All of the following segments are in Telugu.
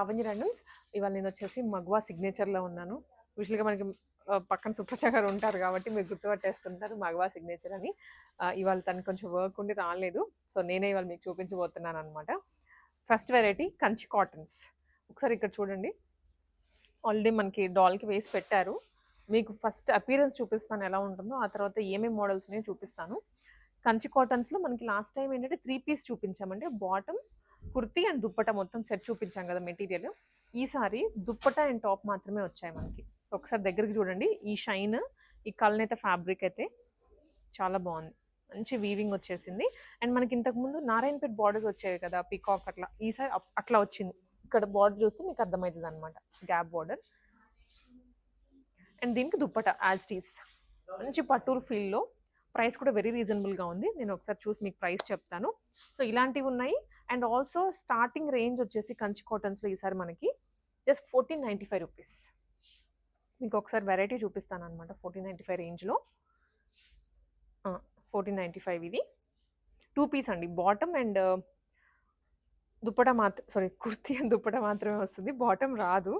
లావణ్య రండమ్స్ ఇవాళ నేను వచ్చేసి మగ్వా సిగ్నేచర్లో ఉన్నాను. యూజువల్గా మనకి పక్కన సుప్రజ గారు ఉంటారు కాబట్టి మీరు గుర్తుపట్టేస్తుంటారు మగవా సిగ్నేచర్ అని. ఇవాళ తను కొంచెం వర్క్ ఉండి రాలేదు. సో నేనే ఇవాళ మీకు చూపించబోతున్నాను అనమాట ఫస్ట్ వెరైటీ కంచి కాటన్స్ ఒకసారి ఇక్కడ చూడండి. ఆల్రెడీ మనకి డాల్కి వేసి పెట్టారు. మీకు ఫస్ట్ అపీరెన్స్ చూపిస్తాను ఎలా ఉంటుందో ఆ తర్వాత ఏమేమి మోడల్స్ ఉన్నాయో చూపిస్తాను. కంచి కాటన్స్లో మనకి లాస్ట్ టైం ఏంటంటే త్రీ పీస్ చూపించామంటే బాటమ్ కుర్తీ అండ్ దుప్పట మొత్తం సెట్ చూపించాం కదా మెటీరియల్. ఈసారి దుప్పట అండ్ టాప్ మాత్రమే వచ్చాయి మనకి. ఒకసారి దగ్గరికి చూడండి. ఈ షైన్ ఈ కల్నేత ఫ్యాబ్రిక్ అయితే చాలా బాగుంది. మంచి వీవింగ్ వచ్చేసింది. అండ్ మనకి ఇంతకుముందు నారాయణపేట బార్డర్స్ వచ్చాయి కదా పికాక్ అట్లా. ఈసారి అప్- అట్లా వచ్చింది. ఇక్కడ బార్డర్ చూస్తే మీకు అర్థమవుతుంది అనమాట గ్యాప్ బార్డర్ అండ్ దీనికి దుప్పట యాజ్ టీస్ మంచి పట్టూరు ఫీల్డ్లో ప్రైస్ కూడా వెరీ రీజనబుల్గా ఉంది. నేను ఒకసారి చూసి మీకు ప్రైస్ చెప్తాను. సో ఇలాంటివి ఉన్నాయి. అండ్ ఆల్సో స్టార్టింగ్ రేంజ్ వచ్చేసి కంచి కాటన్స్లో ఈసారి మనకి just fourteen ninety five rupees. మీకు ఒకసారి వెరైటీ చూపిస్తాను అనమాట ఫోర్టీన్ నైంటీ ఫైవ్ రేంజ్లో. ఫోర్టీన్ నైంటీ ఫైవ్ ఇది. టూ పీస్ అండి. బాటమ్ అండ్ దుప్పట మాత్రం సారీ కుర్తీ అండ్ దుప్పట మాత్రమే వస్తుంది. బాటమ్ రాదు.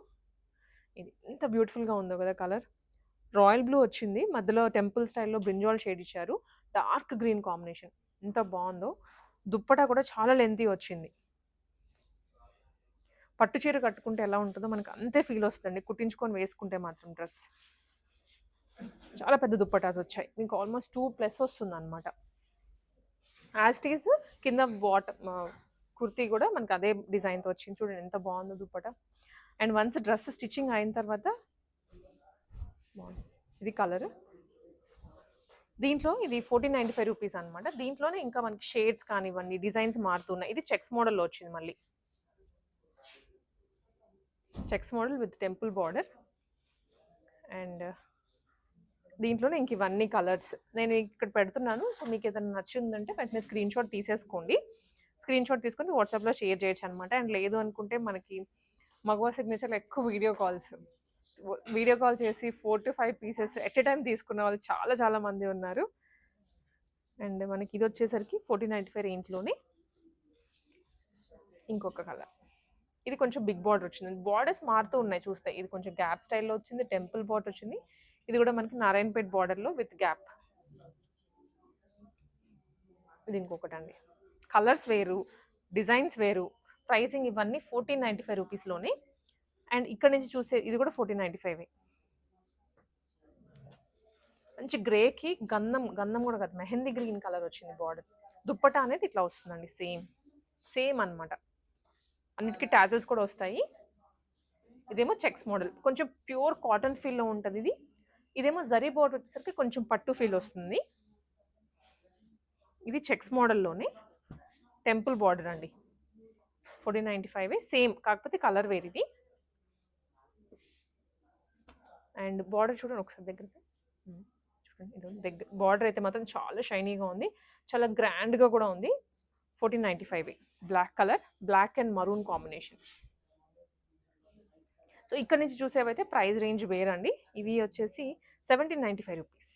ఇది ఎంత బ్యూటిఫుల్గా ఉందో కదా కలర్. రాయల్ బ్లూ వచ్చింది. మధ్యలో టెంపుల్ స్టైల్లో బ్రింజాల్ షేడ్ ఇచ్చారు. Dark green combination. ఎంత బాగుందో. దుప్పట కూడా చాలా లెంతీ వచ్చింది. పట్టు చీర కట్టుకుంటే ఎలా ఉంటుందో మనకు అంతే ఫీల్ వస్తుంది కుట్టించుకొని వేసుకుంటే మాత్రం డ్రెస్ చాలా పెద్ద దుప్పటాస్ వచ్చాయి. మీకు ఆల్మోస్ట్ టూ ప్లస్ వస్తుంది అనమాట యాస్టీస్ కింద వాటర్ కుర్తీ కూడా మనకి అదే డిజైన్తో వచ్చింది. చూడండి ఎంత బాగుందో dupatta. And once dress stitching అయిన తర్వాత బాగుంది. ఇది కలర్ దీంట్లో ఇది ఫోర్టీన్ నైంటీ ఫైవ్ రూపీస్ అనమాట దీంట్లోనే ఇంకా మనకి షేడ్స్ కానివ్వండి డిజైన్స్ మారుతున్నాయి ఇది చెక్స్ మోడల్లో వచ్చింది మళ్ళీ. Checks model with temple border. And దీంట్లోనే ఇంక ఇవన్నీ కలర్స్. నేను ఇక్కడ పెడుతున్నాను. సో మీకు ఏదైనా నచ్చిందంటే వెంటనే స్క్రీన్ షాట్ తీసేసుకోండి. స్క్రీన్ షాట్ తీసుకొని వాట్సాప్లో షేర్ చేయొచ్చు అనమాట అండ్ లేదు అనుకుంటే మనకి మగవా సిగ్నేచర్లో ఎక్కువ వీడియో కాల్స్. వీడియో కాల్ చేసి four to five pieces at a time తీసుకున్న వాళ్ళు చాలా చాలా మంది ఉన్నారు. అండ్ మనకి ఇది వచ్చేసరికి ఫోర్టీన్ నైంటీ ఫైవ్ రేంజ్లోనే ఇంకొక కలర్. ఇది కొంచెం బిగ్ బార్డర్ వచ్చింది. బార్డర్స్ మారుతూ ఉన్నాయి చూస్తే. ఇది కొంచెం గ్యాప్ స్టైల్లో వచ్చింది టెంపుల్ బార్డర్ వచ్చింది. ఇది కూడా మనకి నారాయణపేట్ బార్డర్లో విత్ గ్యాప్. ఇది ఇంకొకటి అండి. కలర్స్ వేరు డిజైన్స్ వేరు. ప్రైసింగ్ ఇవన్నీ ఫోర్టీన్ నైంటీ ఫైవ్ రూపీస్లోనే అండ్ ఇక్కడ నుంచి చూసే ఇది కూడా ఫోర్టీన్ నైంటీ ఫైవ్. మంచి గ్రేకి గంధం గంధం కూడా కాదు మెహందీ గ్రీన్ కలర్ వచ్చింది బార్డర్ దుప్పట అనేది ఇట్లా వస్తుందండి సేమ్. సేమ్ అన్నమాట. అన్నిటికీ టాజల్స్ కూడా వస్తాయి. ఇదేమో చెక్స్ మోడల్. కొంచెం ప్యూర్ కాటన్ ఫీల్లో ఉంటుంది ఇది. ఇదేమో జరీ బోర్డర్ వచ్చేసరికి కొంచెం పట్టు ఫీల్ వస్తుంది. ఇది చెక్స్ మోడల్లోనే టెంపుల్ బార్డర్ అండి. Fourteen ninety five same. కాకపోతే కలర్ వేరు ఇది. అండ్ బార్డర్ చూడండి ఒకసారి దగ్గరికి. చూడండి. దగ్గర బార్డర్ అయితే మాత్రం చాలా షైనీగా ఉంది. చాలా గ్రాండ్గా కూడా ఉంది. Fourteen ninety five black colour black and maroon combination. So ఇక్కడ నుంచి చూసేవైతే ప్రైస్ రేంజ్ వేరండి. ఇవి వచ్చేసి సెవెంటీన్ నైంటీ ఫైవ్ రూపీస్.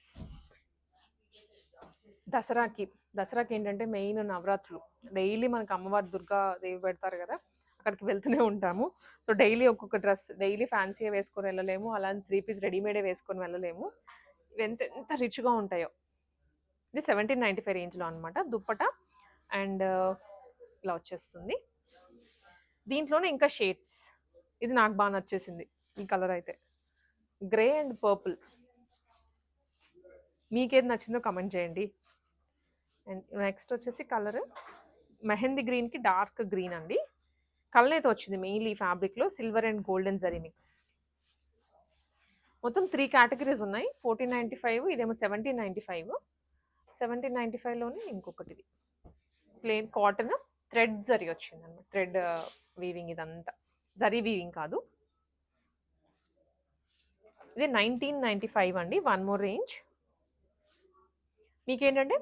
దసరాకి దసరాకి ఏంటంటే మెయిన్ నవరాత్రులు. డైలీ మనకు అమ్మవారి దుర్గా దేవి పెడతారు కదా. అక్కడికి వెళ్తూనే ఉంటాము. సో డైలీ ఒక్కొక్క డ్రెస్ డైలీ ఫ్యాన్సీ వేసుకొని వెళ్ళలేము. అలాంటి త్రీ పీస్ రెడీమేడే వేసుకొని వెళ్ళలేము. ఎంత ఎంత రిచ్గా ఉంటాయో. ఇది సెవెంటీన్ నైంటీ ఫైవ్ రేంజ్లో అనమాట దుప్పట అండ్ ఇలా వచ్చేస్తుంది. దీంట్లోనే ఇంకా షేడ్స్. ఇది నాకు బాగా నచ్చేసింది ఈ కలర్ అయితే. Grey and purple. మీకేది నచ్చిందో కమెంట్ చేయండి. అండ్ నెక్స్ట్ వచ్చేసి కలర్ మెహందీ గ్రీన్కి డార్క్ గ్రీన్ అండి. కలర్ అయితే వచ్చింది మెయిన్లీ ఈ ఫ్యాబ్రిక్లో silver and golden zari mix. మొత్తం త్రీ కేటగిరీస్ ఉన్నాయి. ఫోర్టీన్ నైంటీ ఫైవ్ ఇదేమో seventeen ninety five. Seventeen ninety ఫైవ్లోనే ఇంకొకటి ఇది కాటన్ థ్రెడ్ జరీ వచ్చింది అనమాట థ్రెడ్ uh, వీవింగ్ ఇదంతా. జరీ వీవింగ్ కాదు. ఇది నైన్టీన్ నైంటీ ఫైవ్ అండి. One more range. మీకేంటంటే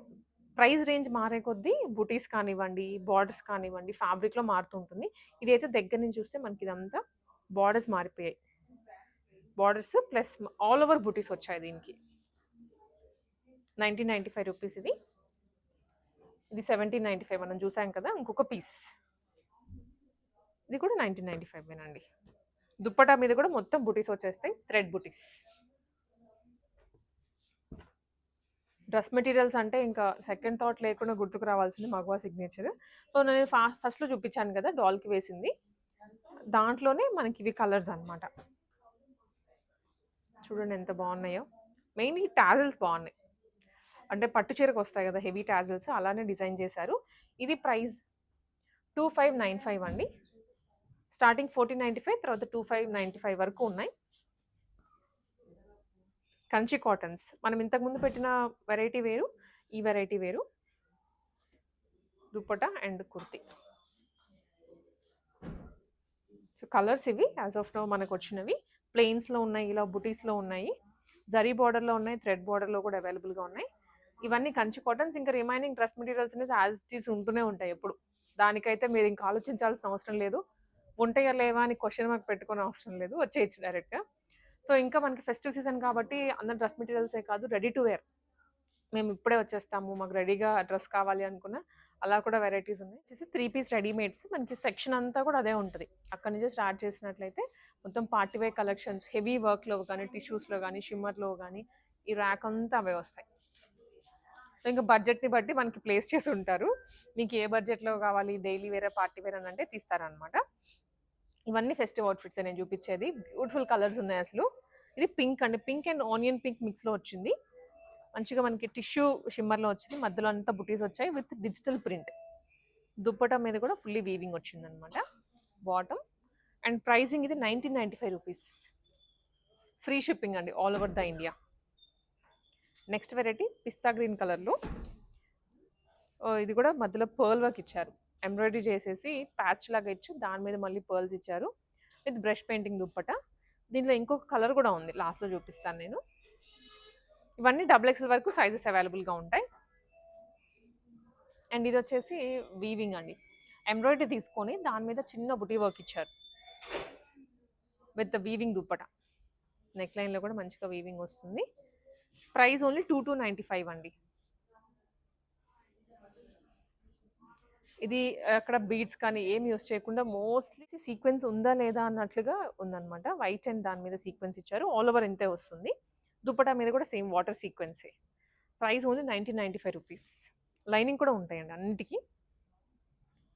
price range మారే కొద్దీ బుటీస్ కానివ్వండి బార్డర్స్ కానివ్వండి ఫ్యాబ్రిక్లో మారుతుంటుంది. ఇదైతే దగ్గర నుంచి చూస్తే మనకి ఇదంతా బార్డర్స్ మారిపోయాయి. బార్డర్స్ ప్లస్ ఆల్ ఓవర్ బుటీస్ వచ్చాయి దీనికి. నైన్టీన్ నైంటీ ఫైవ్ రూపీస్ ఇది. ఇది సెవెంటీన్ నైంటీ ఫైవ్ మనం చూసాం కదా ఇంకొక పీస్. ఇది కూడా నైన్టీన్ నైంటీ ఫైవ్ దుప్పటా మీద కూడా మొత్తం బుటీస్ వచ్చేస్తాయి థ్రెడ్ బుటీస్. డ్రెస్ మెటీరియల్స్ అంటే ఇంకా సెకండ్ థాట్ లేకుండా గుర్తుకు రావాల్సింది మగవా సిగ్నేచర్ సో నేను ఫా ఫస్ట్లో చూపించాను కదా డాల్కి వేసింది. దాంట్లోనే మనకి ఇవి కలర్స్ అన్నమాట. చూడండి ఎంత బాగున్నాయో. మెయిన్లీ టాజిల్స్ బాగున్నాయి. అంటే పట్టు చీరకు వస్తాయి కదా హెవీ టాజిల్స్ అలానే డిజైన్ చేశారు. ఇది price two five nine five అండి. స్టార్టింగ్ ఫోర్టీన్ నైంటీ ఫైవ్ తర్వాత టూ ఫైవ్ నైంటీ ఫైవ్ వరకు ఉన్నాయి. కంచి కాటన్స్. మనం ఇంతకుముందు పెట్టిన వెరైటీ వేరు ఈ వెరైటీ వేరు. Dupatta and kurti. So colours ఇవి యాజ్ ఆఫ్ నో మనకు వచ్చినవి. ప్లెయిన్స్లో ఉన్నాయి ఇలా బుటీస్లో ఉన్నాయి. జరీ బార్డర్లో ఉన్నాయి థ్రెడ్ బార్డర్లో కూడా అవైలబుల్గా ఉన్నాయి. ఇవన్నీ కంచి కాటన్స్. ఇంకా రిమైనింగ్ డ్రెస్ మెటీరియల్స్ అనేది యాజ్ ఇట్ ఈస్ ఉంటూనే ఉంటాయి ఎప్పుడు. దానికైతే మీరు ఇంకా ఆలోచించాల్సిన అవసరం లేదు. ఉంటాయా లేవా అని క్వశ్చన్ మాకు పెట్టుకునే అవసరం లేదు. వచ్చేయచ్చు డైరెక్ట్గా. సో ఇంకా మనకి ఫెస్టివ్ సీజన్ కాబట్టి అందరు డ్రెస్ మెటీరియల్సే కాదు రెడీ టు వేర్ మేము ఇప్పుడే వచ్చేస్తాము మాకు రెడీగా డ్రెస్ కావాలి అనుకున్న అలా కూడా వెరైటీస్ ఉన్నాయి. వచ్చేసి త్రీ పీస్ రెడీమేడ్స్ మనకి సెక్షన్ అంతా కూడా అదే ఉంటుంది. అక్కడ నుంచి స్టార్ట్ చేసినట్లయితే మొత్తం పార్టీ వేర్ కలెక్షన్స్ హెవీ వర్క్లో కానీ టిష్యూస్లో కానీ షిమ్మర్లో కానీ ఈ ర్యాక్ అంతా అవే వస్తాయి. ఇంకా బడ్జెట్ని బట్టి మనకి ప్లేస్ చేసి ఉంటారు. మీకు ఏ బడ్జెట్లో కావాలి డైలీ వేరే పార్టీ వేర్ అని అంటే తీస్తారనమాట ఇవన్నీ ఫెస్టివ్ అవుట్ఫిట్స్ నేను చూపించేది. బ్యూటిఫుల్ కలర్స్ ఉన్నాయి అసలు. ఇది పింక్ అండి. పింక్ అండ్ ఆనియన్ పింక్ మిక్స్లో వచ్చింది. మంచిగా మనకి టిష్యూ షిమ్మర్లో వచ్చింది. మధ్యలో అంతా బుటీస్ వచ్చాయి విత్ డిజిటల్ ప్రింట్ దుప్పటా మీద కూడా ఫుల్లీ వీవింగ్ వచ్చింది అనమాట బాటమ్ అండ్ ప్రైసింగ్ ఇది nineteen ninety five rupees free shipping అండి all over the India next variety pista green కలర్లో ఇది కూడా మధ్యలో పర్ల్ వర్క్ ఇచ్చారు. ఎంబ్రాయిడరీ చేసేసి ప్యాచ్ లాగా ఇచ్చి దాని మీద మళ్ళీ పర్ల్స్ ఇచ్చారు విత్ బ్రష్ పెయింటింగ్ దుప్పట. దీంట్లో ఇంకొక కలర్ కూడా ఉంది లాస్ట్లో చూపిస్తాను నేను. ఇవన్నీ డబుల్ ఎక్స్ఎల్ వరకు సైజెస్ అవైలబుల్గా ఉంటాయి. అండ్ ఇది వచ్చేసి వీవింగ్ అండి. ఎంబ్రాయిడరీ తీసుకొని దాని మీద చిన్న బుటీ వర్క్ ఇచ్చారు. With weaving dupatta. నెక్ లైన్లో కూడా మంచిగా వీవింగ్ వస్తుంది. Price only two two ninety five అండి. ఇది అక్కడ బీడ్స్ కానీ ఏం యూస్ చేయకుండా మోస్ట్లీ సీక్వెన్స్ ఉందా లేదా అన్నట్లుగా ఉందన్నమాట. వైట్ అండ్ దాని మీద సీక్వెన్స్ ఇచ్చారు. ఆల్ ఓవర్ ఇంతే వస్తుంది. దుపటా మీద కూడా same water సీక్వెన్సే. Price only nineteen ninety five rupees. Lining కూడా ఉంటాయండి అన్నిటికీ.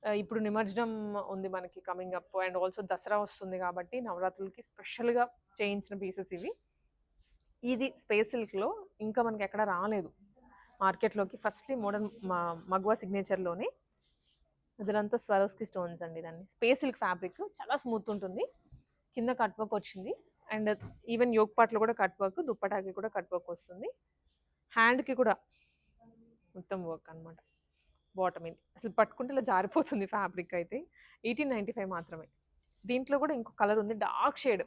ఇప్పుడు నిమజ్జనం ఉంది మనకి coming up and also Dasara వస్తుంది కాబట్టి నవరాత్రులకి స్పెషల్గా చేయించిన పీసెస్ ఇవి. ఇది స్పేస్ సిల్క్లో ఇంకా మనకి ఎక్కడ రాలేదు. మార్కెట్లోకి ఫస్ట్లీ మోడర్న్ మగువా సిగ్నేచర్లోనే అదంతా స్వరోస్కి స్టోన్స్ అండి దాన్ని స్పేస్ సిల్క్ ఫ్యాబ్రిక్ చాలా స్మూత్ ఉంటుంది. కింద కట్ వర్క్ వచ్చింది. అండ్ ఈవెన్ యోగ్ పాట్లో కూడా కట్ వర్క్ దుప్పటాకి కూడా కట్ వర్క్ వస్తుంది. హ్యాండ్కి కూడా మొత్తం వర్క్ అనమాట బాటమ్ ఇది. అసలు పట్టుకుంటే ఇలా జారిపోతుంది ఫ్యాబ్రిక్ అయితే. ఎయిటీన్ నైంటీ ఫైవ్ మాత్రమే. దీంట్లో కూడా ఇంకో కలర్ ఉంది డార్క్ షేడ్.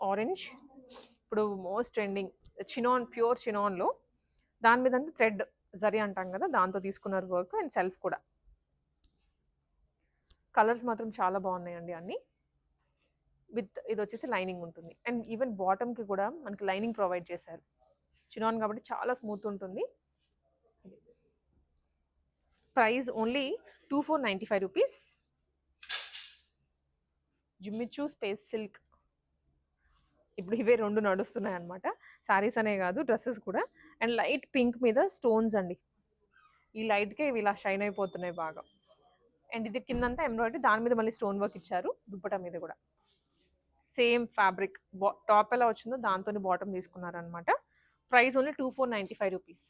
ఆరెంజ్. ఇప్పుడు మోస్ట్ ట్రెండింగ్. చినాన్ ప్యూర్ చినాన్లో. దాని మీద అంతా థ్రెడ్. జరి అంటాం కదా దాంతో తీసుకున్నారు వర్క్ అండ్ సెల్ఫ్ కూడా. కలర్స్ మాత్రం చాలా బాగున్నాయండి అన్నీ. విత్ ఇది వచ్చేసి లైనింగ్ ఉంటుంది. అండ్ ఈవెన్ బాటమ్కి కూడా మనకి లైనింగ్ ప్రొవైడ్ చేశారు. చినాన్ కాబట్టి చాలా స్మూత్ ఉంటుంది. Price only two four ninety five rupees. Jimmy Choo space silk. ఇప్పుడు ఇవే రెండు నడుస్తున్నాయి అనమాట శారీస్ అనే కాదు డ్రెస్సెస్ కూడా. అండ్ లైట్ పింక్ మీద స్టోన్స్ అండి. ఈ లైట్కే ఇవి ఇలా షైన్ అయిపోతున్నాయి బాగా. అండ్ ఇది కిందంతా ఎంబ్రాయిడరీ దాని మీద మళ్ళీ స్టోన్ వర్క్ ఇచ్చారు దుప్పట మీద కూడా. సేమ్ ఫ్యాబ్రిక్ టాప్ ఎలా వచ్చిందో దాంతో bottom తీసుకున్నారనమాట price only two four ninety five rupees.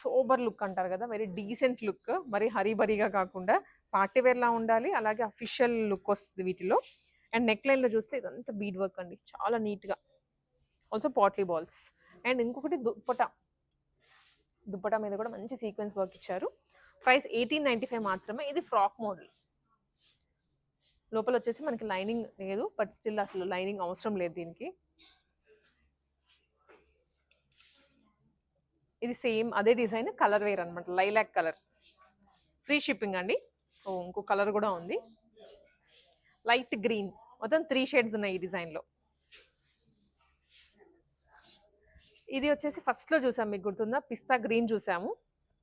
Sober look అంటారు కదా వెరీ డీసెంట్ లుక్. మరి హరీబరీగా కాకుండా పార్టీవేర్లా ఉండాలి అలాగే అఫీషియల్ లుక్ వస్తుంది వీటిలో. అండ్ నెక్ లైన్లో చూస్తే ఇదంతా బీడ్ వర్క్ అండి. చాలా నీట్గా. ఆల్సో పాట్లీ బాల్స్ అండ్ ఇంకొకటి దుప్పట. దుప్పట మీద కూడా మంచి సీక్వెన్స్ వర్క్ ఇచ్చారు. ప్రైస్ ఎయిటీన్ నైంటీ ఫైవ్ మాత్రమే. ఇది ఫ్రాక్ మోడల్ లోపల వచ్చేసి మనకి లైనింగ్ లేదు బట్ స్టిల్ అసలు లైనింగ్ అవసరం లేదు దీనికి. ఇది సేమ్ అదే డిజైన్ కలర్ వేర్ అనమాట లైలాక్ కలర్ ఫ్రీ షిప్పింగ్ అండి. ఓ ఇంకో కలర్ కూడా ఉంది. లైట్ గ్రీన్ మొత్తం త్రీ షేడ్స్ ఉన్నాయి ఈ డిజైన్లో. ఇది వచ్చేసి ఫస్ట్లో చూసాం మీకు గుర్తుందా? పిస్తా గ్రీన్ చూసాము.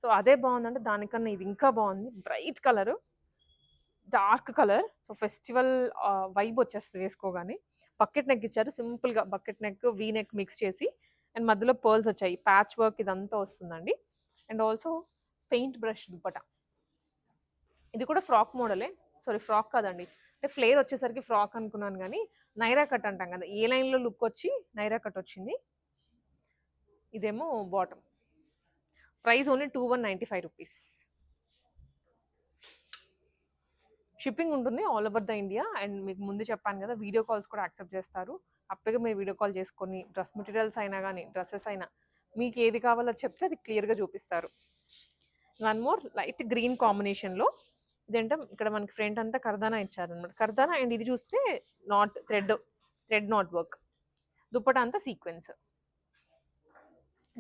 సో అదే బాగుందంటే దానికన్నా ఇది ఇంకా బాగుంది. Bright colour dark colour so festival vibe వచ్చేస్తుంది వేసుకోగానే. బకెట్ నెక్ ఇచ్చారు సింపుల్గా bucket neck V neck mix చేసి అండ్ మధ్యలో పర్ల్స్ వచ్చాయి. ప్యాచ్ వర్క్ ఇదంతా వస్తుందండి. And also paint brush dupatta. ఇది కూడా ఫ్రాక్ మోడలే సారీ ఫ్రాక్ కాదండి. అంటే ఫ్లేర్ వచ్చేసరికి ఫ్రాక్ అనుకున్నాను కానీ నైరా కట్ అంటాం కదా ఏ లైన్లో లుక్ వచ్చి నైరా కట్ వచ్చింది? ఇదేమో bottom. Price only two one ninety five rupees. Shipping ఉంటుంది all over the India and మీకు ముందు చెప్పాను కదా వీడియో కాల్స్ కూడా యాక్సెప్ట్ చేస్తారు. అప్పగా మీరు వీడియో కాల్ చేసుకొని డ్రెస్ మెటీరియల్స్ అయినా కానీ డ్రెస్సెస్ అయినా మీకు ఏది కావాలో చెప్తే అది క్లియర్గా చూపిస్తారు. వన్ మోర్ లైట్ గ్రీన్ కాంబినేషన్లో ఇదేంటే? ఇక్కడ మనకి ఫ్రంట్ అంతా కర్దానా ఇచ్చారనమాట కర్దానా అండ్ ఇది చూస్తే knot thread thread knot work. Dupatta అంతా సీక్వెన్స్.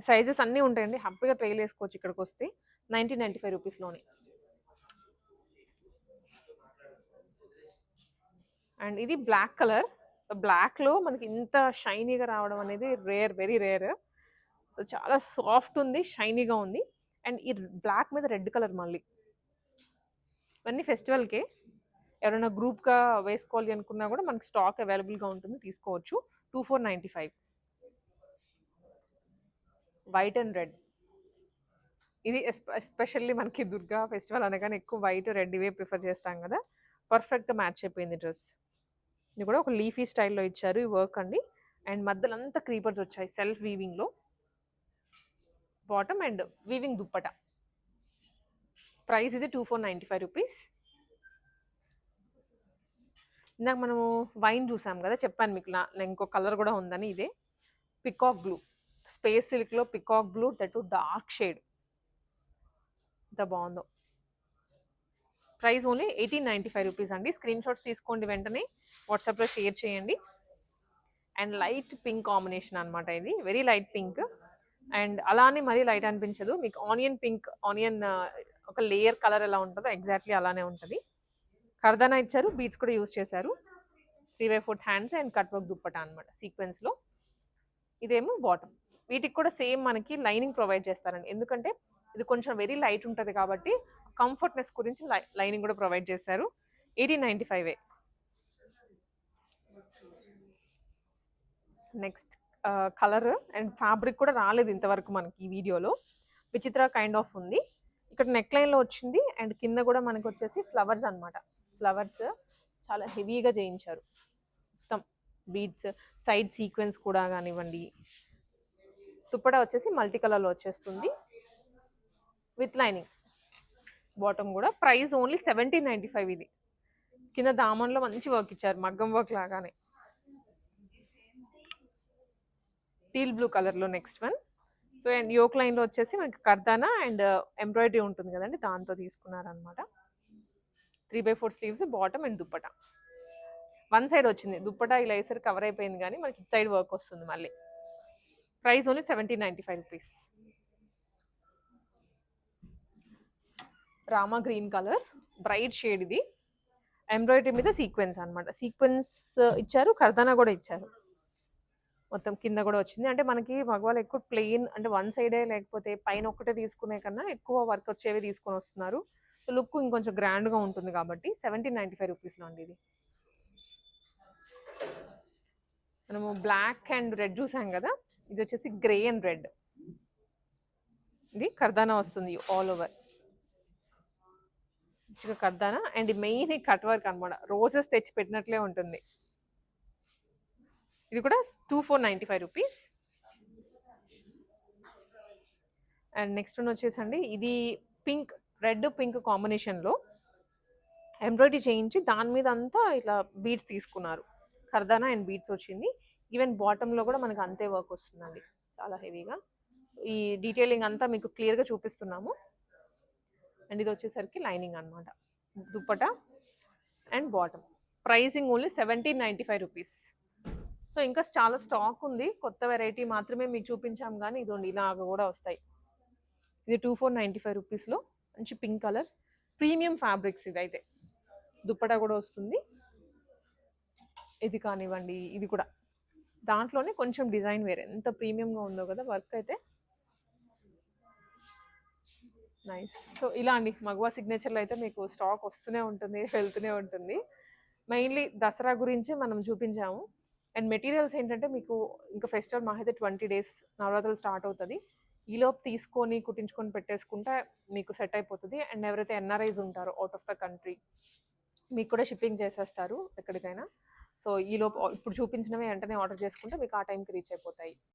సైజెస్ అన్నీ ఉంటాయండి. హ్యాపీగా ట్రైల్ వేసుకోవచ్చు ఇక్కడికి వస్తే. నైన్టీన్ నైంటీ ఫైవ్ రూపీస్లోనే. అండ్ ఇది బ్లాక్ కలర్. బ్లాక్లో మనకి ఇంత షైనీగా రావడం అనేది రేర్ వెరీ రేర్. సో చాలా సాఫ్ట్ ఉంది షైనీగా ఉంది. అండ్ ఈ బ్లాక్ మీద రెడ్ కలర్ మళ్ళీ. ఇవన్నీ ఫెస్టివల్కే. ఎవరైనా గ్రూప్గా వేసుకోవాలి అనుకున్నా కూడా మనకి స్టాక్ అవైలబుల్గా ఉంటుంది తీసుకోవచ్చు. Two four ninety five. White and red. ఇది ఎస్పెషల్లీ మనకి దుర్గా ఫెస్టివల్ అనగానే ఎక్కువ వైట్ రెడ్ ఇవే ప్రిఫర్ చేస్తాం కదా. పర్ఫెక్ట్గా మ్యాచ్ అయిపోయింది డ్రెస్. ఇది కూడా ఒక లీఫీ స్టైల్లో ఇచ్చారు ఈ వర్క్ అండి. అండ్ మధ్యలో అంతా క్రీపర్స్ వచ్చాయి self వీవింగ్లో. Bottom and weaving dupatta. Price ఇది two four ninety five rupees. ఇందాక మనము వైన్ చూసాం కదా చెప్పాను మీకు నా ఇంకో కలర్ కూడా ఉందని ఇదే. పికాక్ బ్లూ స్పేస్ సిల్క్లో peacock blue that dark shade ఇంత బాగుందో. Price only eighteen ninety five rupees అండి. స్క్రీన్ షాట్స్ తీసుకోండి వెంటనే. వాట్సాప్లో షేర్ చేయండి. అండ్ లైట్ పింక్ కాంబినేషన్ అనమాట ఇది. వెరీ లైట్ పింక్ అండ్ అలానే మరీ లైట్ అనిపించదు. మీకు ఆనియన్ పింక్ ఆనియన్ ఒక లేయర్ కలర్ ఎలా ఉంటుందో ఎగ్జాక్ట్లీ అలానే ఉంటుంది. కర్దానా ఇచ్చారు బీట్స్ కూడా యూజ్ చేశారు. Three by fourth hands and cut work dupatta అనమాట సీక్వెన్స్లో ఇదేమో బాటమ్ వీటికి కూడా సేమ్ మనకి లైనింగ్ ప్రొవైడ్ చేస్తారండి. ఎందుకంటే ఇది కొంచెం వెరీ లైట్ ఉంటుంది కాబట్టి కంఫర్ట్నెస్ గురించి లైనింగ్ కూడా ప్రొవైడ్ చేశారు. Eighteen ninety five next colour and fabric కూడా రాలేదు ఇంతవరకు మనకి ఈ వీడియోలో విచిత్ర కైండ్ ఆఫ్ ఉంది. ఇక్కడ నెక్ లైన్లో వచ్చింది. అండ్ కింద కూడా మనకు వచ్చేసి ఫ్లవర్స్ అనమాట ఫ్లవర్స్ చాలా హెవీగా చేయించారు. మొత్తం బీడ్స్ సైడ్ సీక్వెన్స్ కూడా కానివ్వండి. దుప్పట వచ్చేసి మల్టీ కలర్లో వచ్చేస్తుంది. With lining. బాటమ్ కూడా. Price only seventeen ninety five ఇది. కింద దామన్లో మంచి వర్క్ ఇచ్చారు. మగ్గం వర్క్ లాగానే. టీల్ బ్లూ కలర్లో next one. So and yoke లైన్లో వచ్చేసి మనకి కర్దానా అండ్ ఎంబ్రాయిడరీ ఉంటుంది కదండి దాంతో తీసుకున్నారనమాట. Three by four sleeves bottom and dupatta. One side వచ్చింది. దుప్పట ఇలా వేసరికి కవర్ అయిపోయింది కానీ మనకి ఇట్ సైడ్ వర్క్ వస్తుంది మళ్ళీ. Price only seventeen ninety five rupees. Rama green colour bright shade ఇది. ఎంబ్రాయిడరీ మీద సీక్వెన్స్ అనమాట. సీక్వెన్స్ ఇచ్చారు కర్దానా కూడా ఇచ్చారు. మొత్తం కింద కూడా వచ్చింది. అంటే మనకి మగవాళ్ళు ఎక్కువ ప్లెయిన్ అంటే వన్ సైడే లేకపోతే పైన ఒక్కటే తీసుకునే కన్నా ఎక్కువ వర్క్ వచ్చేవి తీసుకొని వస్తున్నారు. సో లుక్ ఇంకొంచెం గ్రాండ్గా ఉంటుంది కాబట్టి సెవెంటీన్ నైంటీ ఫైవ్ రూపీస్లో అండి ఇది. మనము బ్లాక్ అండ్ రెడ్ చూసాం కదా? ఇది వచ్చేసి గ్రే అండ్ రెడ్ ఇది కర్దానా వస్తుంది ఆల్ ఓవర్ మంచిగా కర్దానా. అండ్ మెయిన్ కట్ వర్క్ అనమాట రోజెస్ తెచ్చి పెట్టినట్లే ఉంటుంది. ఇది కూడా two four ninety five rupees. And next one వచ్చేసండి. ఇది పింక్ రెడ్ పింక్ కాంబినేషన్లో ఎంబ్రాయిడరీ చేయించి దాని మీద అంతా ఇట్లా బీడ్స్ తీసుకున్నారు. ఖర్దానా అండ్ బీడ్స్ వచ్చింది. ఈవెన్ బాటంలో కూడా మనకు అంతే వర్క్ వస్తుందండి. చాలా హెవీగా. ఈ డీటెయిలింగ్ అంతా మీకు క్లియర్గా చూపిస్తున్నాము. అండ్ ఇది వచ్చేసరికి లైనింగ్ అనమాట dupatta and bottom. Pricing only seventeen ninety five rupees. So ఇంకా చాలా స్టాక్ ఉంది. కొత్త వెరైటీ మాత్రమే మీకు చూపించాం కానీ ఇదిగోండి ఇలాగ కూడా వస్తాయి. ఇది టూ ఫోర్ నైంటీ ఫైవ్ రూపీస్లో మంచి పింక్ కలర్. ప్రీమియం ఫ్యాబ్రిక్స్ ఇదైతే దుప్పటా కూడా వస్తుంది. ఇది కానివ్వండి ఇది కూడా. దాంట్లోనే కొంచెం డిజైన్ వేరే. ఎంత ప్రీమియంగా ఉందో కదా వర్క్ అయితే. నైస్ సో ఇలా అండి. మగవా సిగ్నేచర్లో అయితే మీకు స్టాక్ వస్తూనే ఉంటుంది వెళ్తూనే ఉంటుంది. మెయిన్లీ దసరా గురించే మనం చూపించాము. అండ్ మెటీరియల్స్ ఏంటంటే మీకు ఇంకా ఫెస్టివల్ మాకైతే ట్వంటీ డేస్ నవరాత్రులు స్టార్ట్ అవుతుంది. ఈలోపు తీసుకొని కుట్టించుకొని పెట్టేసుకుంటే మీకు సెట్ అయిపోతుంది. అండ్ ఎవరైతే ఎన్ఆర్ఐస్ ఉంటారో అవుట్ ఆఫ్ ద కంట్రీ మీకు కూడా షిప్పింగ్ చేసేస్తారు ఎక్కడికైనా. సో ఈలోపు ఇప్పుడు చూపించినవి వెంటనే ఆర్డర్ చేసుకుంటే మీకు ఆ టైంకి రీచ్ అయిపోతాయి.